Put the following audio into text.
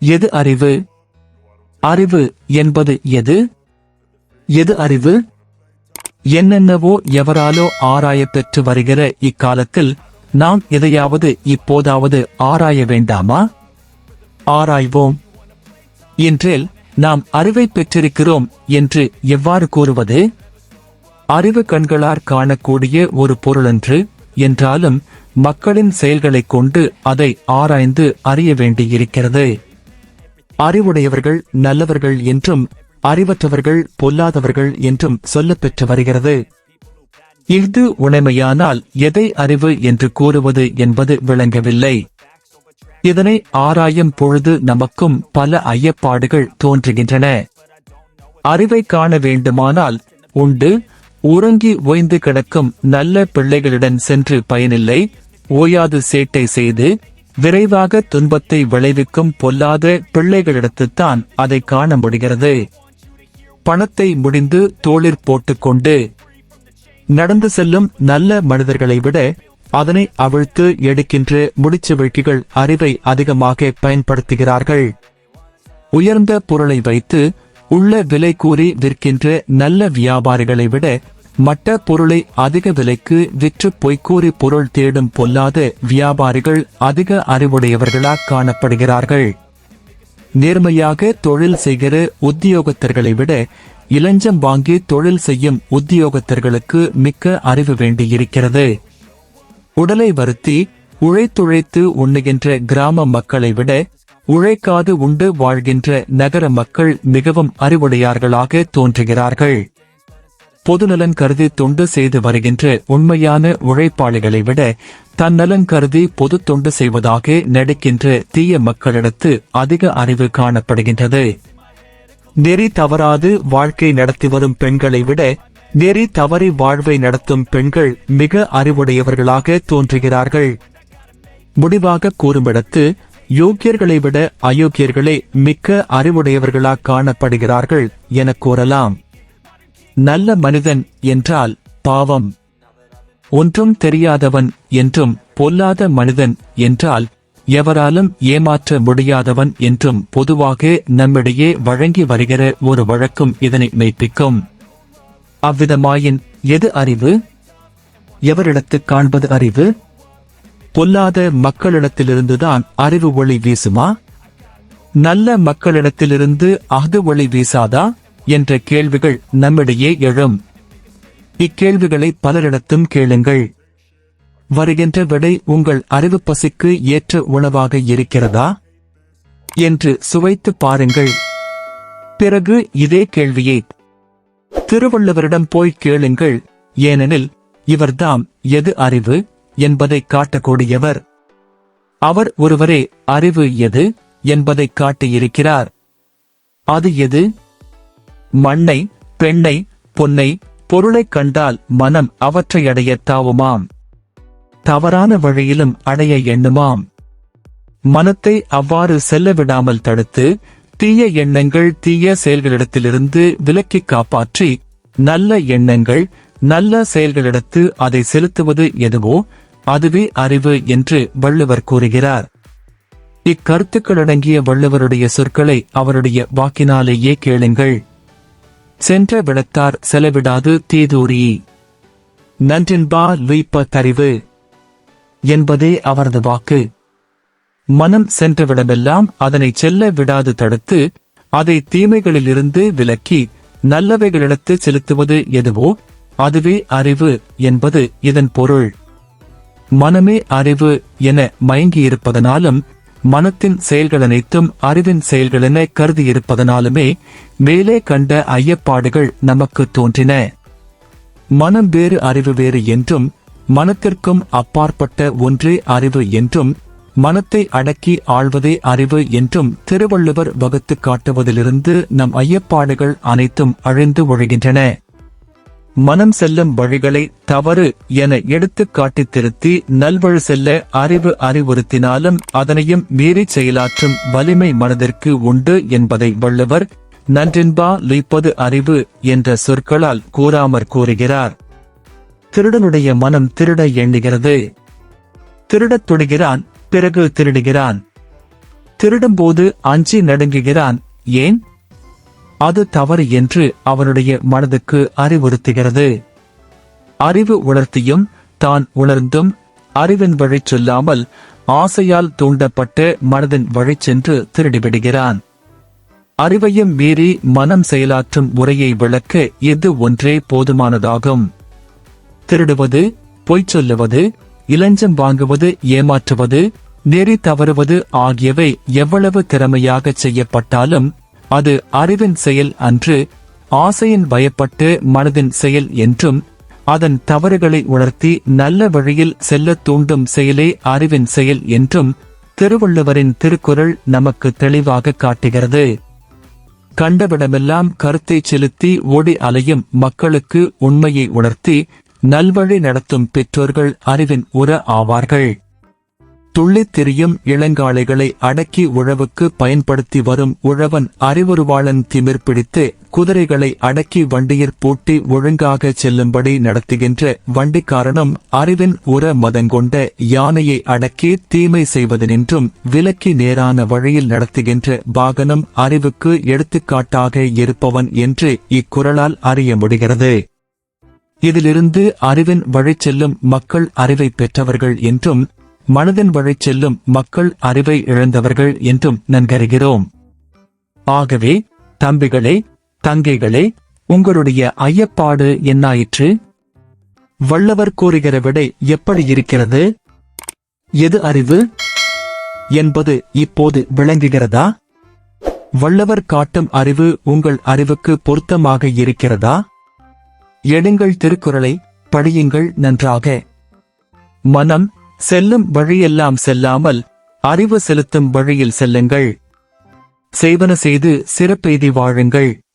எது அறிவு? அறிவு என்பது எது? எது அறிவு? என்னென்னவோ எவராலோ ஆராயப்பெற்று வருகிற இக்காலத்தில் நாம் எதையாவது இப்போதாவது ஆராய வேண்டாமா? ஆராய்வோம். இன்றேல் நாம் அறிவை பெற்றிருக்கிறோம் என்று எவ்வாறு கூறுவது? அறிவு கண்களார் காணக்கூடிய ஒரு பொருளன்று என்றாலும் மக்களின் செயல்களைக் கொண்டு அதை ஆராய்ந்து அறிய வேண்டியிருக்கிறது. அறிவுடையவர்கள் நல்லவர்கள் என்றும் அறிவற்றவர்கள் பொல்லாதவர்கள் என்றும் சொல்லப்பெற்று வருகிறது. இது உண்மையானால் எதை அறிவு என்று கூறுவது என்பது விளங்கவில்லை. இதனை ஆராயும் பொழுது நமக்கும் பல ஐயப்பாடுகள் தோன்றுகின்றன. அறிவை காண வேண்டுமானால் உண்டு உறங்கி ஓய்ந்து கிடக்கும் நல்ல பிள்ளைகளுடன் சென்று பயனில்லை ஓயாது சேட்டை செய்து விரைவாக துன்பத்தை விளைவிக்கும் பொல்லாத பிள்ளைகளிடத்துத்தான் அதை காண முடிகிறது. பணத்தை முடிந்து தோளிற் போட்டுக்கொண்டு நடந்து செல்லும் நல்ல மனிதர்களை விட அதனை அவிழ்த்து எடுக்கின்ற முடிச்சுவழ்கிகள் அறிவை அதிகமாக பயன்படுத்துகிறார்கள். உயர்ந்த பொருளை வைத்து உள்ள விலை கூறி விற்கின்ற நல்ல வியாபாரிகளை விட மற்ற பொருளை அதிக விலைக்கு விற்று பொய்க்கூறி பொருள் தேடும் பொல்லாத வியாபாரிகள் அதிக அறிவுடையவர்களாக காணப்படுகிறார்கள். நேர்மையாக தொழில் செய்கிற உத்தியோகத்தர்களை விட இளஞ்சம் வாங்கி தொழில் செய்யும் உத்தியோகத்தர்களுக்கு மிக்க அறிவு வேண்டியிருக்கிறது. உடலை வருத்தி உழைத்துழைத்து உண்ணுகின்ற கிராம மக்களை விட உழைக்காது உண்டு வாழ்கின்ற நகர மக்கள் மிகவும் அறிவுடையார்களாக தோன்றுகிறார்கள். பொதுநலன் கருதி தொண்டு செய்து வருகின்ற உண்மையான உழைப்பாளிகளை விட தன்னலன் கருதி பொது தொண்டு செய்வதாக நடிக்கின்ற தீய மக்களிடத்து அதிக அறிவு காணப்படுகின்றது. நெறி தவறாது வாழ்க்கை நடத்தி வரும் பெண்களை விட நெறி தவறி வாழ்வை நடத்தும் பெண்கள் மிக அறிவுடையவர்களாக தோன்றுகிறார்கள். முடிவாக கூறுமிடத்து யோக்கியர்களை விட அயோக்கியர்களே மிக்க அறிவுடையவர்களாக காணப்படுகிறார்கள் என கூறலாம். நல்ல மனிதன் என்றால் பாவம். ஒன்றும் தெரியாதவன் என்றும் பொல்லாத மனிதன் என்றால் எவராலும் ஏமாற்ற முடியாதவன் என்றும் பொதுவாக நம்மிடையே வழங்கி வருகிற ஒரு வழக்கும் இதனை மெய்ப்பிக்கும். அவ்விதமாயின் எது அறிவு? எவரிடத்துக் காண்பது அறிவு? பொல்லாத மக்களிடத்திலிருந்துதான் அறிவு ஒளி வீசுமா? நல்ல மக்களிடத்திலிருந்து அகது ஒளி வீசாதா? என்ற கேள்விகள் நம்மிடையே எழும். இக்கேள்விகளை பலரிடத்தும் கேளுங்கள். வருகின்ற விடை உங்கள் அறிவு பசிக்கு ஏற்ற உணவாக இருக்கிறதா? என்று சுவைத்து பாருங்கள். பிறகு இதே கேள்வியை திருவள்ளுவரிடம் போய் கேளுங்கள். ஏனெனில் இவர்தாம் எது அறிவு என்பதை காட்டக்கூடியவர். அவர் ஒருவரே அறிவு எது என்பதை காட்டியிருக்கிறார். அது எது? மண்ணை பெண்ணை பொன்னை பொருளைக் கண்டால் மனம் அவற்றை அடைய தாவுமாம். தவறான வழியிலும் அடைய எண்ணுமாம். மனத்தை அவ்வாறு செல்ல விடாமல் தடுத்து தீய எண்ணங்கள் தீய செயல்களிடத்திலிருந்து விலக்கிக் காப்பாற்றி நல்ல எண்ணங்கள் நல்ல செயல்களிடத்து அதை செலுத்துவது எதுவோ அதுவே அறிவு என்று வள்ளுவர் கூறுகிறார். இக்கருத்துக்கள் அடங்கிய வள்ளுவருடைய சொற்களை அவருடைய வாக்கினாலேயே கேளுங்கள். சென்ற விளத்தார் செலவிடாது தீதூரி. நன்றின்பா லீப்ப தறிவு என்பதே அவரது வாக்கு. மனம் சென்றவிடமெல்லாம் அதனை செல்ல விடாது தடுத்து அதை தீமைகளிலிருந்து விலக்கி நல்லவைகளிடத்து செலுத்துவது எதுவோ அதுவே அறிவு என்பது இதன் பொருள். மனமே அறிவு என மயங்கியிருப்பதனாலும் மனத்தின் செயல்கள் அனைத்தும் அறிவின் செயல்களென கருதியிருப்பதனாலுமே மேலே கண்ட ஐயப்பாடுகள் நமக்கு தோன்றின. மனம் வேறு அறிவு வேறு என்றும் மனத்திற்கும் அப்பாற்பட்ட ஒன்றே அறிவு என்றும் மனத்தை அடக்கி ஆள்வதே அறிவு என்றும் திருவள்ளுவர் வகுத்து காட்டுவதிலிருந்து நம் ஐயப்பாடுகள் அனைத்தும் அழிந்து ஒழுகின்றன. மனம் செல்லும் வழிகளை தவறு என எடுத்து காட்டி திருத்தி நல்வழி செல்ல அறிவு அறிவுறுத்தினாலும் அதனையும் மீறி செயலாற்றும் வலிமை மனதிற்கு உண்டு என்பதை வள்ளுவர் நன்றின்பா லுய்ப்பது அறிவு என்ற சொற்களால் கூறாமற் கூறுகிறார். திருடனுடைய மனம் திருட எண்ணுகிறது. திருடத் துடுகிறான் பிறகு திருடுகிறான். திருடும்போது அஞ்சி நடுங்குகிறான் ஏன்? அது தவறு என்று அவனுடைய மனதுக்கு அறிவுறுத்துகிறது. அறிவு உணர்த்தியும் தான் உணர்ந்தும் அறிவின் வழி சொல்லாமல் ஆசையால் தூண்டப்பட்டு மனதின் வழி சென்று திருடிவிடுகிறான். அறிவையும் மீறி மனம் செயலாற்றும் முறையை விளக்க இது ஒன்றே போதுமானதாகும். திருடுவது பொய் சொல்லுவது இளஞ்சம் வாங்குவது ஏமாற்றுவது நெறி தவறுவது ஆகியவை எவ்வளவு திறமையாக செய்யப்பட்டாலும் அது அறிவின் செயல் அன்று ஆசையின் பயப்பட்டு மனதின் செயல் என்றும் அதன் தவறுகளை உணர்த்தி நல்ல வழியில் செல்லத் தூண்டும் செயலே அறிவின் செயல் என்றும் திருவள்ளுவரின் திருக்குறள் நமக்கு தெளிவாக காட்டுகிறது. கண்டவிடமெல்லாம் கருத்தை செலுத்தி ஓடி அலையும் மக்களுக்கு உண்மையை உணர்த்தி நல்வழி நடத்தும் பெற்றோர்கள் அறிவின் உர ஆவார்கள். துள்ளித் திரியும் இளங்காளைகளை அடக்கி உழவுக்கு பயன்படுத்தி வரும் உழவன் அறிவுருவாளன் திமிர் பிடித்து குதிரைகளை அடக்கி வண்டியிற் பூட்டி ஒழுங்காக செல்லும்படி நடத்துகின்ற வண்டிக்காரனும் அறிவின் உர மதங்கொண்ட யானையை அடக்கி தீமை செய்வதனின்றும் விலக்கி நேரான வழியில் நடத்துகின்ற வாகனம் அறிவுக்கு எடுத்துக்காட்டாக இருப்பவன் என்று இக்குறளால் அறிய முடிகிறது. இதிலிருந்து அறிவின் வழி செல்லும் மக்கள் அறிவை பெற்றவர்கள் என்றும் மனதின் வழி செல்லும் மக்கள் அறிவை இழந்தவர்கள் என்றும் நன்கருகிறோம் ஆகவே தம்பிகளே தங்கைகளே உங்களுடைய ஐயப்பாடு என்னாயிற்று? வள்ளவர் கூறுகிற விடை எப்படி இருக்கிறது? எது அறிவு? என்பது இப்போது விளங்குகிறதா? வள்ளவர் காட்டும் அறிவு உங்கள் அறிவுக்கு பொருத்தமாக இருக்கிறதா? எடுங்கள் திருக்குறளை படியுங்கள் நன்றாக. மனம் செல்லும் வழியெல்லாம் செல்லாமல் அறிவு செலுத்தும் வழியில் செல்லுங்கள். சேவன செய்து சிறப்பெய்தி வாழுங்கள்.